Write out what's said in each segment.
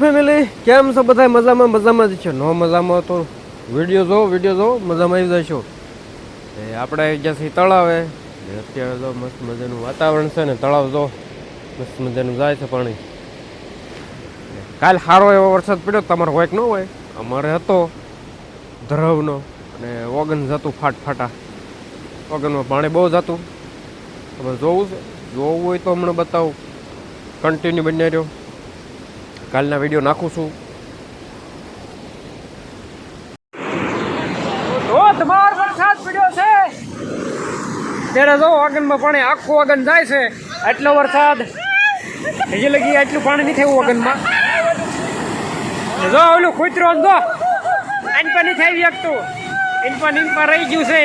Family કેમ છો બધા મજામાં મજામાં જ છે? નો મજામાં તો વીડિયો જો વીડિયો જો, મજામાં આવી જશો. એ આપણે આવી ગયા છીએ તળાવે અત્યારે જો મસ્ત મજાનું વાતાવરણ છે ને, તળાવ જો મસ્ત મજાનું જાય છે પાણી. કાલ સારો એવો વરસાદ પડ્યો, તમારો હોય કે ન હોય? અમારે હતો ધરવનો, અને ઓગન જતું ફાટ ફાટા. ઓગનમાં પાણી બહુ જતું હવે જોવું છે. જોવું હોય તો હમણાં બતાવું. કન્ટિન્યુ બની રહ્યો. કાલના વીડિયો નાખું છું. ધોધમાર વરસાદ પડ્યો છે. ત્યારે જો ઓગનમાં પાણી આખું ઓગન જાય છે. એટલો વરસાદ. હજી લગી આટલું પાણી નથી થયું ઓગનમાં જો ઓલું કૂતરો જો. આનપા નથી આવી શકતું. ઇનપા પર રહી ગયું છે.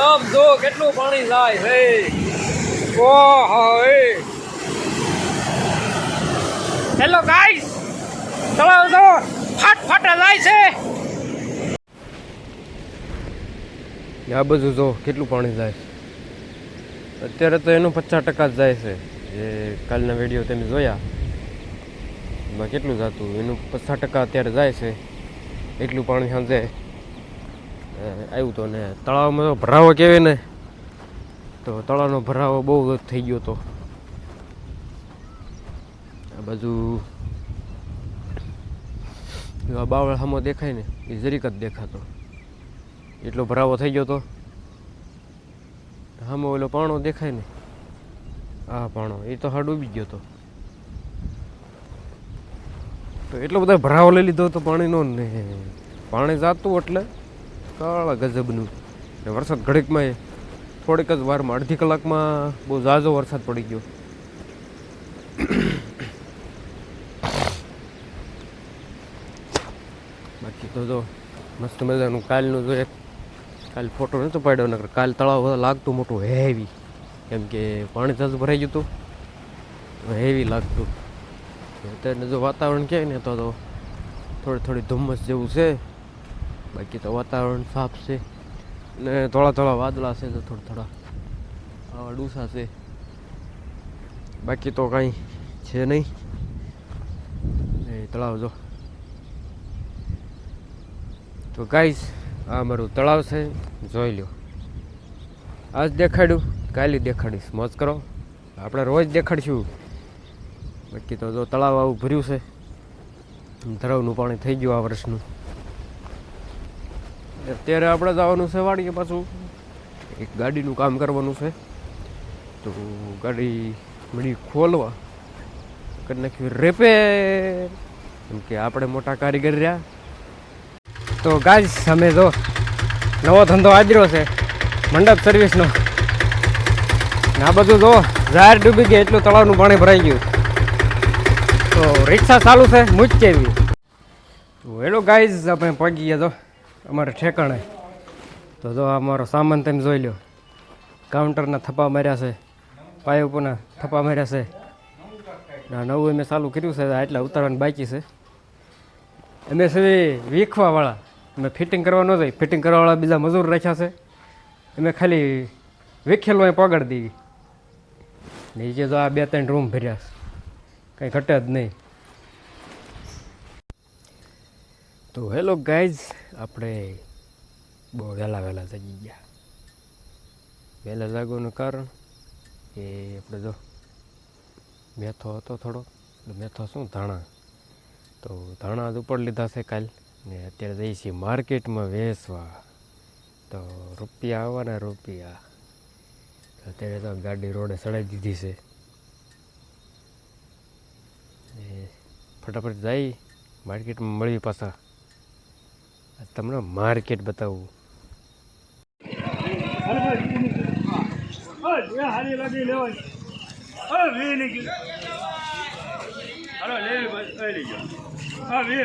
આમ જો કેટલું પાણી જાય હે ઓહો હે હેલો ગાઈસ તળાવ જો ફાટ ફાટા જાય છે આ બધું જો કેટલું પાણી જાય અત્યારે તો એનું પચાસ ટકા જ જાય છે. જે કાલના વીડિયો તમે જોયા. એમાં કેટલું જતું? એનું પચાસ ટકા અત્યારે જાય છે. એટલું પાણી સાંજે આવ્યું તો ને તળાવમાં તો ભરાવો કહેવાય ને? તો તળાવનો ભરાવો બહુ થઈ ગયો તો. આ બાજુ બાવળ સામો દેખાય ને, એ જરીક જ દેખાતો. એટલો ભરાવો થઈ ગયો તો? સામે ઓલો પાણો દેખાય ને? આ પાણો, એ તો હા ડૂબી ગયો તો. એટલો બધો ભરાવો લઈ લીધો તો પાણીનો ને પાણી જાતું એટલે કાળા ગજબનું. વરસાદ ઘડીકમાં એ થોડીક જ વારમાં, અડધી કલાકમાં બહુ ઝાઝો વરસાદ પડી ગયો. બાકી તો જો મસ્ત મજાનું કાલનું જો એક કાલ ફોટો નહોતો પાડ્યો, નકર કાલ તળાવ લાગતું મોટું હેવી કેમ કે પાણી થતું ભરાઈ ગયું હતું હેવી લાગતું. અત્યારે જો વાતાવરણ કહે ને, તો થોડી થોડી ધુમ્મસ જેવું છે. બાકી તો વાતાવરણ સાફ છે. ને થોડા થોડા વાદળા છે તો થોડા થોડા આવા ડૂસા છે. બાકી તો કાંઈ છે નહીં. એ તળાવ જો. તો ગાઈસ આ મારું તળાવ છે, જોઈ લ્યો. આજ દેખાડ્યું કાલે દેખાડીશ, મોજ કરો. આપણે રોજ દેખાડશું. બાકી તો જો તળાવ આવું ભર્યું છે, ધરાવનું પાણી થઈ ગયું આ વર્ષનું. અત્યારે આપણે જવાનું છે વાડીએ પાછું. એક ગાડીનું કામ કરવાનું છે. તો ગાડી મળી ખોલવા. કરી નાખ્યું રેપેર કેમ કે આપણે મોટા કારીગર રહ્યા. તો ગાઈસ અમે જો નવો ધંધો આદર્યો છે. મંડપ સર્વિસનો ને. આ બધું જો જાહેર ડૂબી ગયા, એટલું તળાવનું પાણી ભરાઈ ગયું. તો રિક્ષા ચાલુ છે મૂજ કેવી તો હેલો ગાઈઝ, આપણે પગી ગયા તો અમારે ઠેકાણે. તો જો અમારો સામાન તમે જોઈ લો. કાઉન્ટરના થપ્પા માર્યા છે પાય ઉપરના થપ્પા માર્યા છે. નવું મેં ચાલુ કર્યું છે આટલા ઉતારવાની બાકી છે. અમે છે વીખવાવાળા. અમે ફિટિંગ કરવા ન જાય ફિટિંગ કરવાવાળા બીજા મજૂર રાખ્યા છે. અમે ખાલી વિખેલો અહીં પગડ દેવી નીચે તો આ બે ત્રણ રૂમ ભર્યા છે. કંઈ ઘટે જ નહીં. તો હેલો ગાઈઝ, આપણે બહુ વહેલા વહેલા જાગી ગયા. વહેલા જાગવાનું કારણ એ આપણે જો મેથો હતો થોડો. મેથો શું ધાણા? તો ધાણા જ ઉપર લીધા છે કાલ. ને અત્યારે જઈએ છીએ માર્કેટમાં વેચવા. તો રૂપિયા આવવાના રૂપિયા. અત્યારે તો ગાડી રોડે ચડાવી દીધી છે. ફટાફટ જઈ, માર્કેટમાં મળી પાછા. તમને માર્કેટ બતાવું. હારી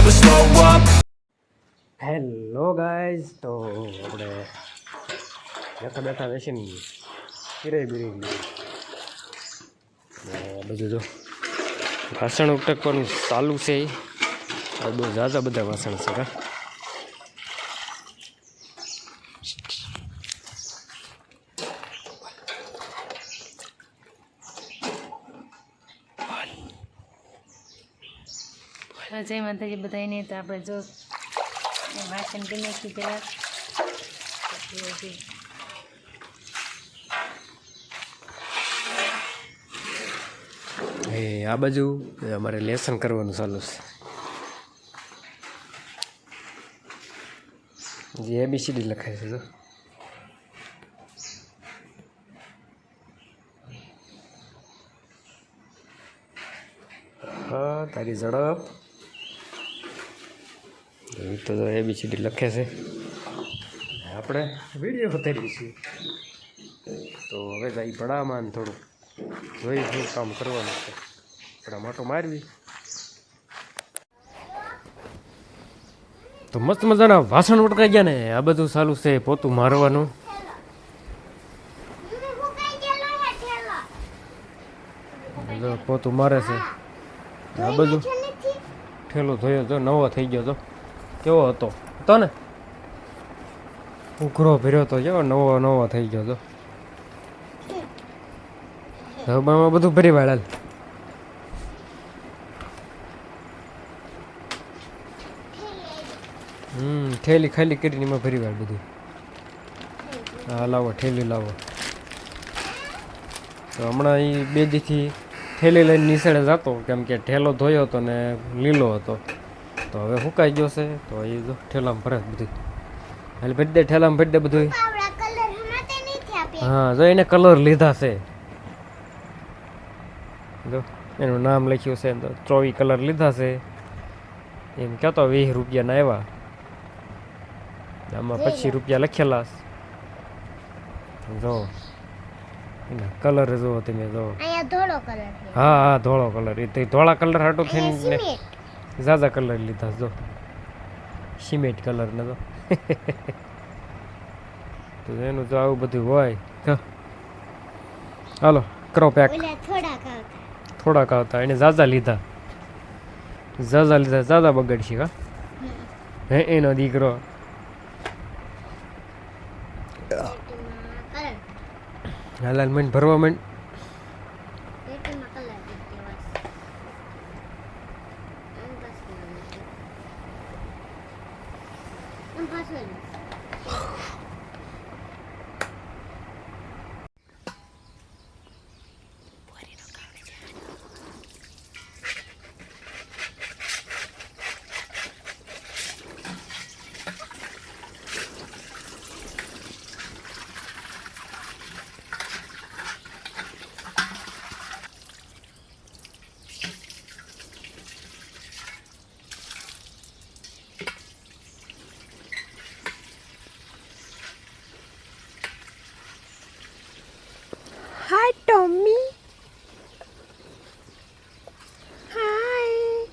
I don't ever slow up. Hello guys તો આપણે બેઠા બેઠા બેસીને ફિરાઈ બિરાઈ ગયું બધું જો વાસણ ઉટકવાનું ચાલુ છે. બહુ ઝાઝા બધા વાસણ છે કા. જય માતાજી બધાને તો આપણે જો વાસણ કરી પછી એ આ બાજુ અમારે લેસન કરવાનું ચાલુ છે. જે એબીસીડી લખાય છે, જો. હા, તારી ઝડપ. તો એબીસીડી લખે છે. આપણે વીડિયો ઉતારીએ છીએ તો હવે જઈ ભણાવમાં ને થોડું જોઈ શું કામ કરવાનું છે. આપણા માટો મારવી. તો મસ્ત મજાના વાસણ ઉટકાઈ ગયા ને. આ બધું ચાલુ છે પોતું મારવાનું. પોતું મારે છે. આ બધું ઠેલો થયો તો નવો થઈ ગયો તો. કેવો હતો? હતો ને? ઉઘરો ભર્યો તો કેવો નવો નવો થઈ ગયો હતો ધબામાં બધું ભરી વાળેલ. હમ, થેલી ખાલી કરીને એમાં ભરી વાળ બધું. હા, લાવો ઠેલી લાવો. તો હમણાં એ બે દીથી થેલી લઈને નિશાળે જતો, કેમ કે ઠેલો ધોયો હતો ને લીલો હતો. તો હવે સુકાઈ ગયો છે? તો એ જો ઠેલામાં ભરે બધું. એટલે ભરી દે ઠેલામાં ભરી દે બધું હા જો એને કલર લીધા છે. જો એનું નામ લખ્યું છે તો ચોવીસ કલર લીધા છે. એમ કહેતો વીસ રૂપિયાના આવ્યા. આમાં પચીસ રૂપિયા લખેલા જો એના કલર જો તમે જો. હા હા ધોળો કલર એ ધોળા કલર હાટો થઈને ઝાઝા કલર લીધા જો. સિમેન્ટ કલરને તો. તો એનું તો આવું બધું હોય હાલો કરો પેક થોડાક આવતા. એને ઝાઝા લીધા. ઝાઝા લીધા ઝાઝા બગડશે હા. હે એનો દીકરો. હાલાલ મને ભરવા માંડ પેટીમાં કલર દીધી બસ એમ બસ એમ પાછું Hi, Tommy. Hi.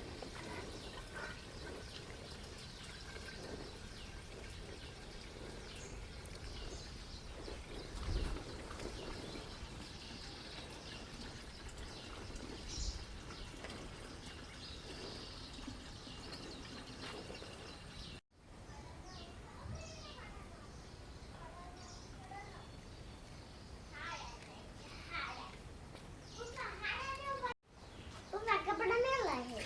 પપ્પા કપડા મેલા છે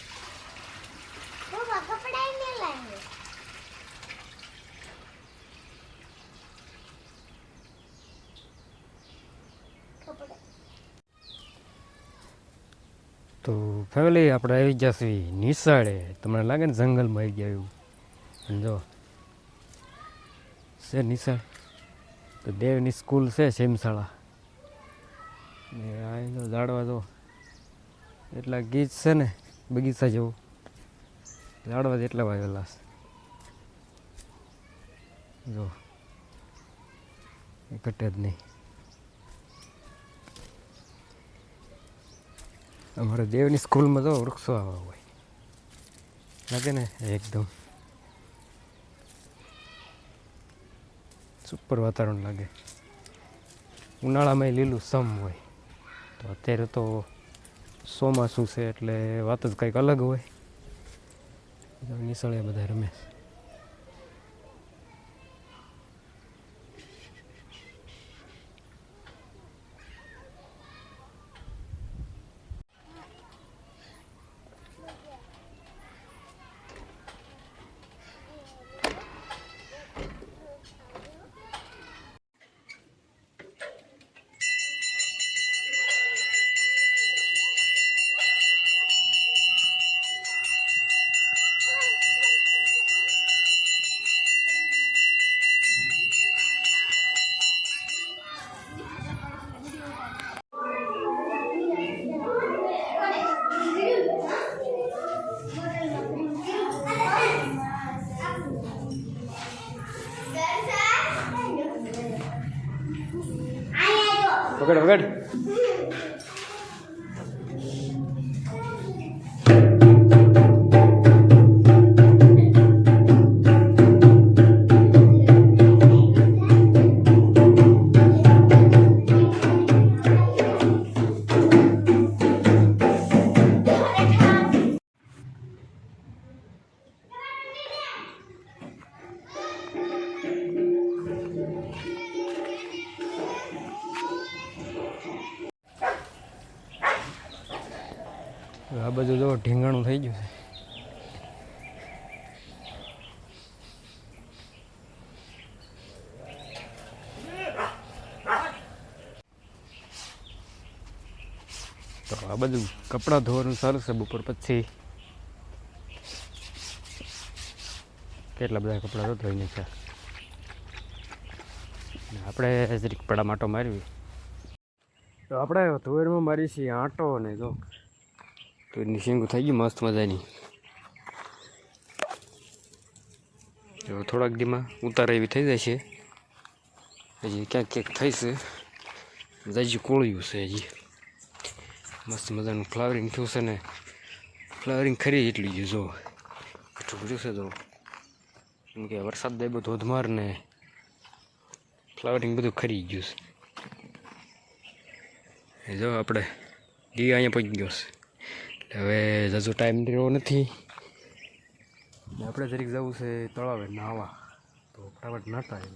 પપ્પા કપડા મેલા છે કપડા તો ફેમિલી આપણે આવી છીએ નિશાળે. તમને લાગે ને જંગલમાં આવી ગયા એવું? અને જો, છે નિશાળ? તો દેવની સ્કૂલ છે સેમશાળા ને આ જો ઝાડવા જો, એટલા ગીત છે ને બગીચા જેવું. ઝાડવા જેટલા વાવેલા છે. જો ઘટે જ નહીં. અમારે દેવની સ્કૂલમાં તો વૃક્ષો આવા હોય લાગે ને એકદમ સુપર વાતાવરણ લાગે ઉનાળામાં લીલું સમ હોય તો અત્યારે તો ચોમાસું છે એટલે વાત જ કંઈક અલગ હોય નિસળે બધા રમે છે. આ બધું કપડાં ધોવાનું સારું છે બપોર પછી. કેટલા બધા કપડાં તો ધોઈને છે આપણે જરીક પડા માટો મારવી. તો આપણે ધોવેરમાં મારી છીએ આંટો ને જો તો એની શીંગું થઈ ગયું મસ્ત મજાની. તો થોડાક દીમાં ઉતાર એવી થઈ જાય છે. હજી ક્યાંક ક્યાંક થઈ છે હજી કોળિયું છે હજી. મસ્ત મજાનું ફ્લાવરિંગ થયું છે ને. ફ્લાવરિંગ ખરી એટલી જ, જો. એટલું બધું છે જો કેમ કે વરસાદ દે બધું ધોધમાર ને. ફ્લાવરિંગ બધું ખરી ગયું છે. એ જો આપણે દી અહીંયા પહોંચી ગયો છે. હવે હજુ ટાઈમ રહ્યો નથી. આપણે જરીક જવું છે તળાવે નાહવા તો ફટાફટ નાતા એમ